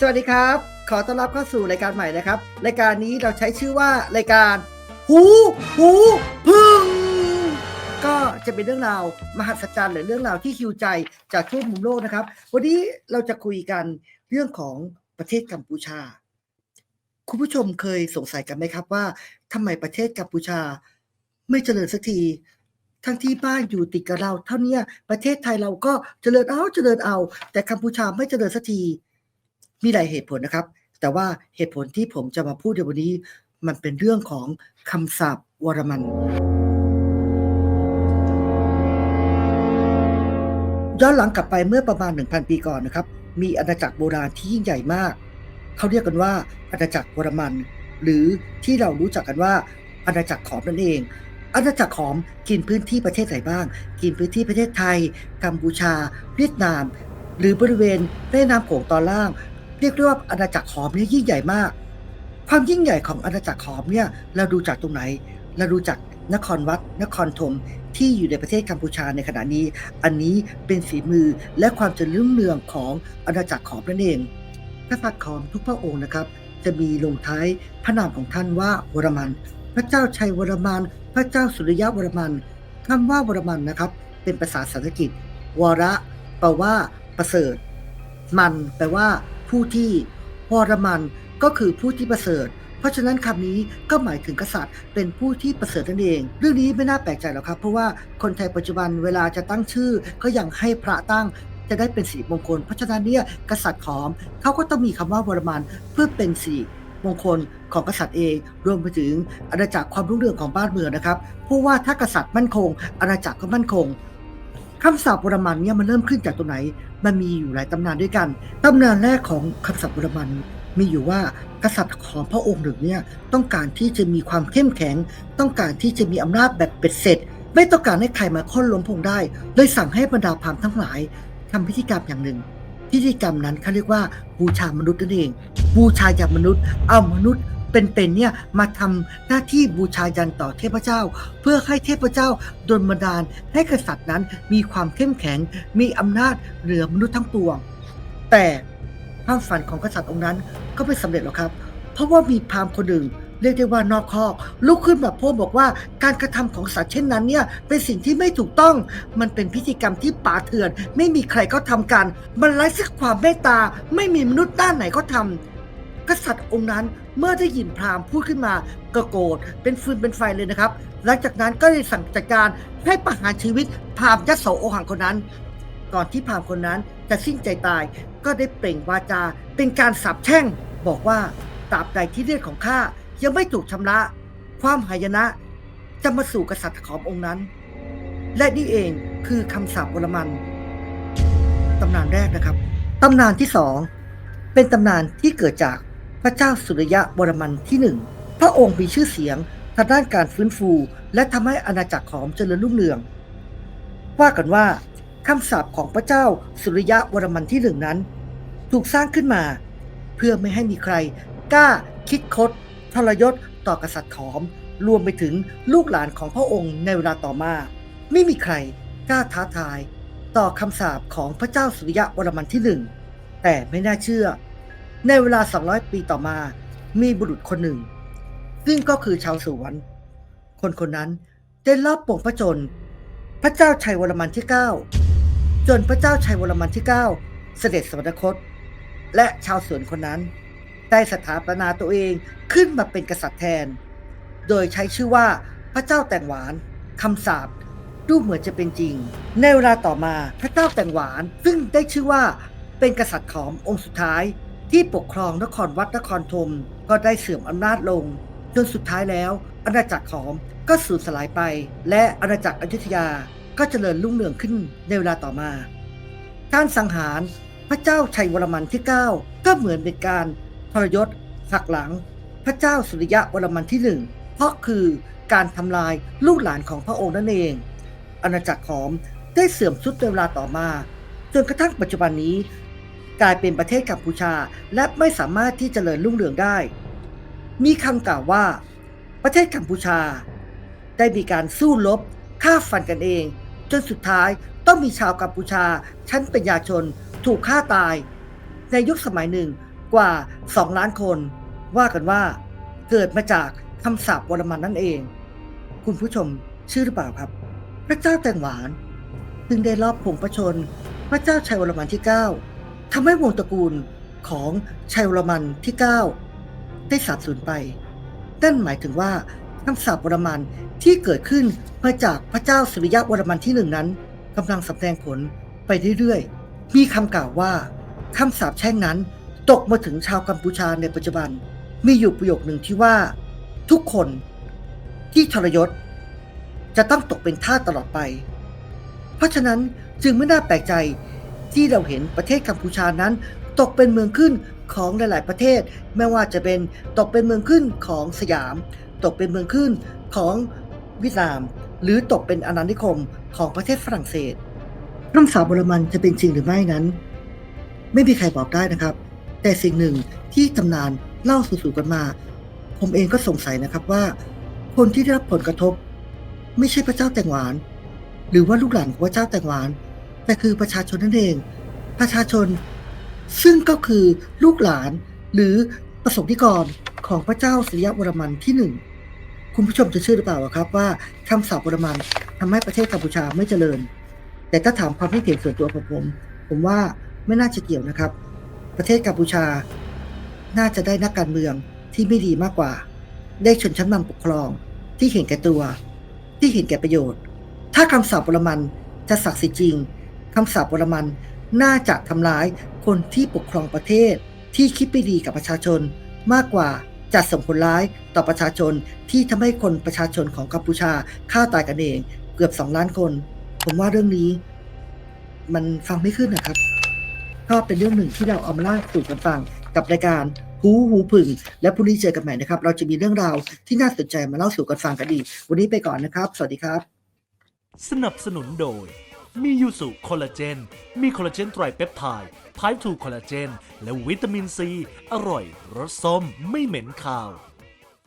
สวัสดีครับ ขอต้อนรับเข้าสู่รายการใหม่นะครับ รายการนี้เราใช้ชื่อว่ารายการ หูหูพึ่ง ก็จะเป็นเรื่องราวมหัศจรรย์หรือเรื่องราวที่ฮิวใจจากทั่วมุมโลกนะครับ วันนี้เราจะคุยกันเรื่องของประเทศกัมพูชา คุณผู้ชมเคยสงสัยกันไหมครับว่าทำไมประเทศกัมพูชา ไม่เจริญสักทีทั้งที่บ้านอยู่ติดกับเรา เท่านี้ประเทศไทยเราก็เจริญเอาเจริญเอา แต่กัมพูชาไม่เจริญสักที มีหลายเหตุผลนะครับ แต่ว่าเหตุผลที่ผมจะมาพูดในวันนี้ มันเป็นเรื่องของคำสาปวรมัน ย้อนหลังกลับไปเมื่อประมาณ 1,000 ปีก่อนนะครับ มีอาณาจักรโบราณที่ยิ่งใหญ่มาก เขาเรียกกันว่าอาณาจักรวรมัน หรือที่เรารู้จักกันว่าอาณาจักรขอมนั่นเองอาณาจักรขอมกินพื้นที่ประเทศไหนบ้าง กินพื้นที่ประเทศไทย กัมพูชา เวียดนาม หรือบริเวณแม่น้ำโขงตอนล่าง เรียกได้ว่าอาณาจักรขอมเนี่ยยิ่งใหญ่มาก ความยิ่งใหญ่ของอาณาจักรขอมเนี่ยเราดูจากตรงไหน เราดูจากนครวัด นครธมที่อยู่ในประเทศกัมพูชาในขณะนี้ อันนี้เป็นฝีมือและความเจริญรุ่งเรืองของอาณาจักรขอมนั่นเองกษัตริย์ขอมทุกพระองค์นะครับ จะมีลงท้ายพระนามของท่านว่าวรมัน พระเจ้าชัยวรมัน พระเจ้าสุริยะวรมันคำว่าวรมันนะครับ เป็นภาษาสันสกฤตวระแปลว่า ประเสริฐ มันแปลว่า ผู้ที่วรมันก็คือผู้ที่ประเสริฐ เพราะฉะนั้นคำนี้ก็หมายถึงกษัตริย์ เป็นผู้ที่ประเสริฐนั่นเอง เรื่องนี้ไม่น่าแปลกใจหรอกครับ เพราะว่าคนไทยปัจจุบันเวลาจะตั้งชื่อ ก็ยังให้พระตั้งจะได้เป็นสีมงคล เพราะฉะนั้นเนี่ยกษัตริย์ขอมเขาก็ต้องมีคำว่าวรมันเพื่อเป็นสีมงคลของกษัตริย์เอง รวมไปถึงอาณาจักรความรุ่งเรืองของบ้านเมืองนะครับเพราะว่าถ้ากษัตริย์มั่นคง อาณาจักรก็มั่นคง คำสาปวรมันเนี่ยมันเริ่มขึ้นจากตรงไหน มันมีอยู่หลายตำนานด้วยกัน ตำนานแรกของคำสาปวรมันมีอยู่ว่ากษัตริย์ของพระองค์หนึ่งเนี่ยต้องการที่จะมีความเข้มแข็ง ต้องการที่จะมีอำนาจแบบเป็ดเสร็จ ไม่ต้องการให้ใครมาค้นล้มพงได้เลยสั่งให้บรรดาพราหมณ์ทั้งหลายทำพิธีกรรมอย่างหนึ่งพิธีกรรมนั้นเขาเรียกว่าบูชามนุษย์นั่นเองบูชาจากมนุษย์ เอามนุษย์ เป็นๆเนี่ยมาทำหน้าที่บูชายันต่อเทพเจ้า เพื่อให้เทพเจ้าดลบันดาลให้กษัตริย์นั้นมีความเข้มแข็ง มีอำนาจเหนือมนุษย์ทั้งปวง แต่ความฝันของกษัตริย์องค์นั้นก็ไม่สำเร็จหรอกครับ เพราะว่ามีพราหมณ์คนหนึ่งเรียกได้ว่านอกคอกลุกขึ้นมาโพสต์บอกว่าการกระทำของสัตว์เช่นนั้นเนี่ยเป็นสิ่งที่ไม่ถูกต้อง มันเป็นพิธีกรรมที่ป่าเถื่อน ไม่มีใครก็ทำกัน มันไร้ซึ่งความเมตตา ไม่มีมนุษย์ด้านไหนก็ทำ กษัตริย์องค์นั้นเมื่อได้ยินพราหมณ์พูดขึ้นมาก็โกรธเป็นฟืนเป็นไฟเลยนะครับ หลังจากนั้นก็เลยสั่งจัดการให้ประหารชีวิตพราหมณ์ยโสโอหังคนนั้น ก่อนที่พราหมณ์คนนั้นจะสิ้นใจตายก็ได้เปล่งวาจา เป็นการสาปแช่ง บอกว่าตราบใดที่เลือดของข้ายังไม่ถูกชำระ ความหายนะ จะมาสู่กษัตริย์ขององค์นั้น และนี่เองคือคำสาปวรมันตำนานแรกนะครับ ตำนานที่สองเป็นตำนานที่เกิดจาก พระเจ้าสุริยะวรมันที่หนึ่งพระองค์มีชื่อเสียงทางด้านการฟื้นฟู และทำให้อาณาจักรขอมเจริญรุ่งเรือง ว่ากันว่าคำสาปของพระเจ้าสุริยะวรมันที่หนึ่งนั้น ถูกสร้างขึ้นมา เพื่อไม่ให้มีใคร กล้าคิดคดทรยศต่อกษัตริย์ขอม รวมไปถึงลูกหลานของพระองค์ในเวลาต่อมา ไม่มีใครกล้าท้าทาย ต่อคำสาปของพระเจ้าสุริยะวรมันที่หนึ่งแต่ไม่น่าเชื่อ ในเวลา 200 ปีต่อมา มีบุรุษคนหนึ่ง ซึ่งก็คือชาวสวน คนคนนั้นได้ลอบปลงพระชน พระเจ้าชัยวรมันที่ 9 จนพระเจ้าชัยวรมันที่ 9 เสด็จสวรรคต และชาวสวนคนนั้น ได้สถาปนาตัวเองขึ้นมาเป็นกษัตริย์แทน โดยใช้ชื่อว่าพระเจ้าแต่งหวานคำสาปดูเหมือนจะเป็นจริง ในเวลาต่อมาพระเจ้าแต่งหวานซึ่งได้ชื่อว่าเป็นกษัตริย์ขอมองค์สุดท้าย ที่ปกครองนครวัดนครธมก็ได้เสื่อมอำนาจลง จนสุดท้ายแล้ว อาณาจักรขอมก็สูญสลายไป และอาณาจักรอยุธยาก็เจริญรุ่งเรืองขึ้นในเวลาต่อมา การสังหารพระเจ้าชัยวรมันที่ 9 ก็เหมือนเป็นการทรยศหักหลัง พระเจ้าสุริยะวรมันที่หนึ่งเพราะคือการทำลายลูกหลานของพระองค์นั่นเอง อาณาจักรขอมได้เสื่อมทรุดในเวลาต่อมาจนกระทั่งปัจจุบันนี้ กลายเป็นประเทศกัมพูชา และไม่สามารถที่จเจริญรุ่งเรืองได้ มีคำกล่าวว่า ประเทศกัมพูชา ได้มีการสู้รบฆ่าฟันกันเอง จนสุดท้ายต้องมีชาวกัมพูชา ชั้นปัญญาชนถูกฆ่าตาย ในยุคสมัยหนึ่งกว่า 2 ล้านคน ว่ากันว่า เกิดมาจากคำสาปวรมันนั่นเอง คุณผู้ชมชื่อหรือเปล่าครับ พระเจ้าแตงหวานซึ่งได้รอบผงประชน พระเจ้าชัยวรมันที่ 9 ทำให้วงตระกูลของชัยวรมันที่ 9 ได้สาบสูญไป นั่นหมายถึงว่าคำสาปวรมันที่เกิดขึ้นมาจากพระเจ้าสุริยะวรมันที่หนึ่งนั้นกำลังสำแดงผลไปเรื่อยๆ มีคำกล่าวว่าคำสาปแช่งนั้นตกมาถึงชาวกัมพูชาในปัจจุบัน มีอยู่ประโยคหนึ่งที่ว่า ทุกคนที่ทรยศ จะต้องตกเป็นทาสตลอดไป เพราะฉะนั้นจึงไม่น่าแปลกใจ ที่เราเห็นประเทศกัมพูชานั้น ตกเป็นเมืองขึ้นของหลาย ๆ ประเทศ ไม่ว่าจะเป็นตกเป็นเมืองขึ้นของสยาม ตกเป็นเมืองขึ้นของเวียดนาม หรือตกเป็นอาณานิคมของประเทศฝรั่งเศสน้ำสาวบรมันจะเป็นจริงหรือไม่นั้น ไม่มีใครบอกได้นะครับ แต่สิ่งหนึ่งที่ตำนานเล่าสู่ๆกันมา ผมเองก็สงสัยนะครับว่า คนที่ได้รับผลกระทบ ไม่ใช่พระเจ้าแตงหวาน หรือว่าลูกหลานของพระเจ้าแตงหวาน แต่คือประชาชนนั่นเอง ประชาชน ซึ่งก็คือลูกหลานหรือประสงค์นิกรของพระเจ้าสิริยวรมันที่หนึ่งคุณผู้ชมจะเชื่อหรือเปล่าครับว่าคำสาปวรมันทำให้ประเทศกัมพูชาไม่เจริญ แต่ถ้าถามความคิดเห็นส่วนตัวของผม ผมว่าไม่น่าจะเกี่ยวนะครับ ประเทศกัมพูชา น่าจะได้นักการเมืองที่ไม่ดีมากกว่า ได้ชนชั้นนำปกครองที่เห็นแก่ตัว ที่เห็นแก่ประโยชน์ ถ้าคำสาปวรมันจะศักดิ์สิทธิ์จริง คำสาปวรมันน่าจะทำร้ายคนที่ปกครองประเทศ ที่คิดไม่ดีกับประชาชน มากกว่าจะส่งผลร้ายต่อประชาชนที่ทำให้คนประชาชนของกัมพูชาฆ่าตายกันเอง เกือบสองล้านคน ผมว่าเรื่องนี้ มันฟังไม่ขึ้นนะครับก็เป็นเรื่องหนึ่งที่เราเอามาเล่าสู่กันฟังกับรายการหูหูผึ่ง และพรุ่งนี้เจอกันใหม่นะครับ เราจะมีเรื่องราวที่น่าสนใจมาเล่าสู่กันฟังกันอีวันนี้ไปก่อนนะครับ สวัสดีครับ สนับสนุนโดย มียูสุคอลลาเจน มีคอลลาเจนไตรเปปไทด์ไพร์ทูคอลลาเจน และวิตามินซี อร่อย รสส้ม ไม่เหม็นคาว